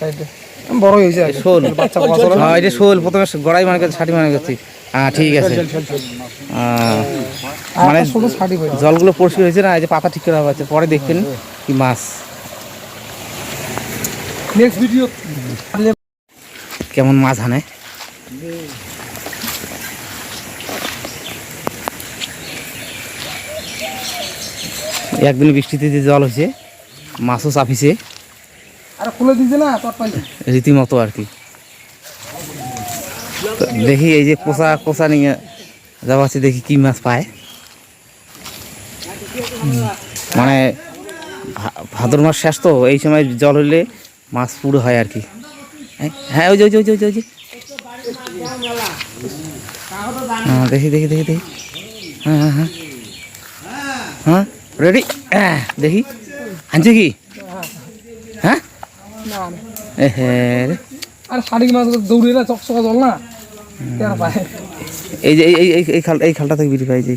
সাইডে। বড় হয়েছে শোল। হ্যাঁ এটা শোল। প্রথমে গড়াই মানে ষাটি মানে হ্যাঁ ঠিক আছে। মানে জলগুলো পরিষ্কার হয়েছে না? এই যে পাতা ঠিক করা হচ্ছে পরে দেখবেন কি মাছ। নেক্সট ভিডিও কেমন মাছ হানে? একদিন বৃষ্টিতে যে জল হয়েছে মাছও চাপিছে। রীতিমতো আর কি। দেখি এই যে কোষা কোষা নিয়ে যাওয়াচ্ছি দেখি কি মাছ পায়। মানে ভাদ্র মাস শেষ তো এই সময় জল হলে মাছ পুরো হয় আর কি। হ্যাঁ, হ্যাঁ ওই যে ওই যে ওই যে ওই যে, হ্যাঁ দেখি দেখি দেখি দেখি। হ্যাঁ হ্যাঁ হ্যাঁ। হ্যাঁ রেডি? হ্যাঁ দেখি। আনছে কি? আর শাড়ি মাছ দৌড়ে না চকচকা জল না? এই যে এই এই এই- এই খাল এই খালটা যে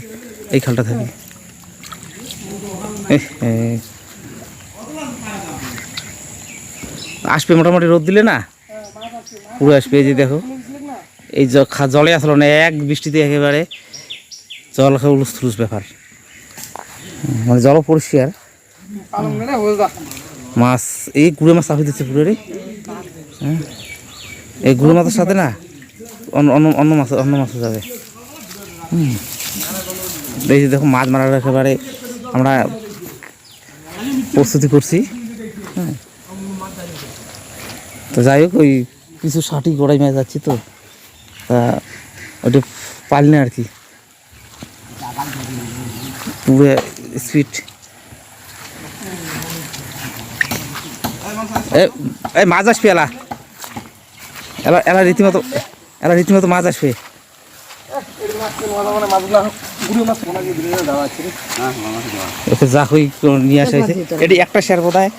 এই খালটা আসবে মোটামুটি রোদ দিলে না? পুরো আসবে এই যে দেখো। এই জলে আসলো না এক বৃষ্টিতে একেবারে জল উলুস থুলুস ব্যাপার। মানে জল পরিষ্কার। মাছ, এই গুঁড়ো মাছ চাপে দিচ্ছে পুরো রে হ্যাঁ? এই গুঁড়ো মাছের সাথে না? অন্য অন্য মাছ, অন্য মাছও যাবে হুম। দেখি দেখো মাছ মারার একেবারে আমরা প্রস্তুতি করছি। হ্যাঁ তো যাই হোক, ওই কিছু ষাটি গড়াই মাছ যাচ্ছি তো। তা ওটা পারি না আর কি। পুরো স্পিড এই মাছ আসবে এলা। এলা এলা রীতিমতো এলা রীতিমতো মাছ আসবে। যা হই নিয়ে আসা হয়েছে। এটি একটা শেয়ার বোধ হয়।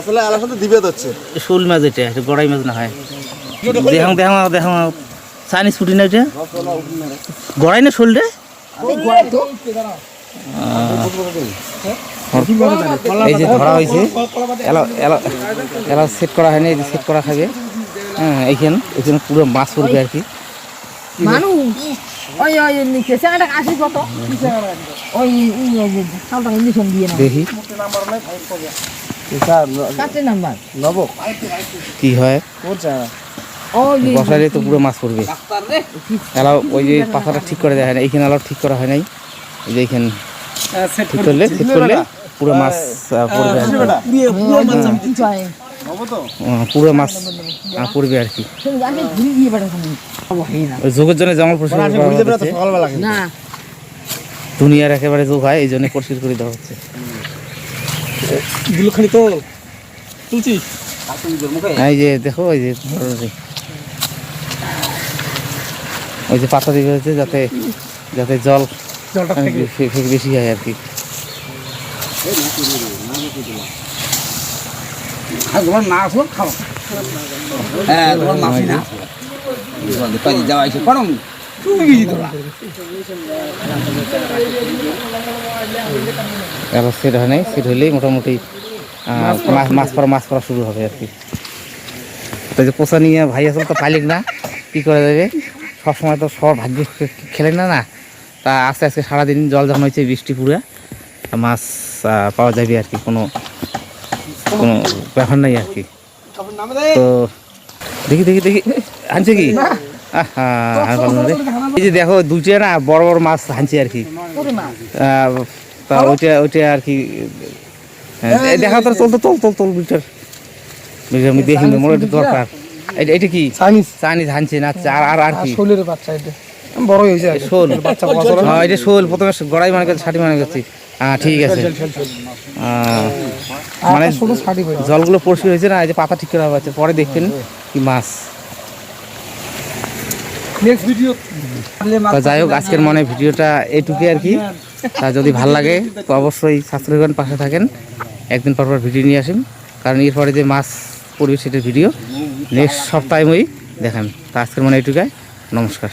আসলে আলার সাথে দিবে হচ্ছে শোল মাছ এটা এটা গড়াই মাছ না হয়। দেখাও দেখাও দেখাও চাইনিজ ফুটি না এটা? গড়াই না শোল রে? এই যে ধরা হয়েছে এলা সেট করা হয়নি এই যে সেট করা থাকে। হ্যাঁ এইখানে এখানে পুরো মাছ পড়বে আর কি। দেখি। কি হয়? ওই বসালে তো পুরো মাছ পড়বে। এলাও ওই যে পাখাটা ঠিক করে দেওয়া হয় না এইখানে এলাও ঠিক করা হয় নাই। এই যে এইখানে ঠিক করলে? ঠিক করলে? পুরো মাছ পড়বে পুরো মাছ পড়বে আর কি। যোগের জন্য পরিষ্কার না। দুনিয়ার একেবারে যোগ হয় এই জন্য পরিষ্কার করে দেওয়া হচ্ছে। দুলখানি তো তুলছি। এই যে দেখো ওই যে ওই যে পাতা হচ্ছে যাতে যাতে জল জলটা বেশি হয় আর কি। তোমার না আসো খাও। হ্যাঁ তোমার না কাজে যাওয়া এসে করো। এবার সেট হয় নাই সেট হলেই মোটামুটি মাছ মাছ পড়া মাছ পড়া শুরু হবে আর কি। তো যে পোষা নিয়ে ভাই আসলে তো পাইলিক না কী করে দেবে সবসময় তো সব ভাগ্য খেলে না না? তা আস্তে আস্তে সারাদিন জল যখন হয়েছে বৃষ্টি পুরো মাছ পাওয়া যাবে আর কি কোনো কোনো ব্যাপার নাই আর কি। তো দেখি দেখি দেখি আনছে কি। এই যে দেখো দুইটা না বড় বড় মাছ আনছে আর কি। তা ওইটা ওইটা আর কি হ্যাঁ, দেখা তোর চল তো চল চল চল বিটার বিটার আমি দেখি মোর দরকার। এটা কি? চাইনিজ চাইনিজ হানছে না আচ্ছা, আর আর আর আর কি শোলের বাচ্চা এটা। বড় হয়েছে শোল। হ্যাঁ এটা শোল। প্রথমে গড়াই মানে মানে হ্যাঁ ঠিক আছে। মানে মানে জলগুলো পরিষ্কার হয়েছে না এই যে পাতা ঠিক করা হচ্ছে পরে দেখবেন কি মাছ। নেক্সট ভিডিও তো যাই হোক আজকের মনে ভিডিওটা এইটুকুই আর কি। তা যদি ভালো লাগে তো অবশ্যই সাবস্ক্রাইব করেন পাশে থাকেন। একদিন পর পর ভিডিও নিয়ে আসেন কারণ এরপরে যে মাছ পড়বে সেটার ভিডিও। নেক্সট সপ্তাহে ওই দেখান তা আজকের মনে এইটুকাই নমস্কার।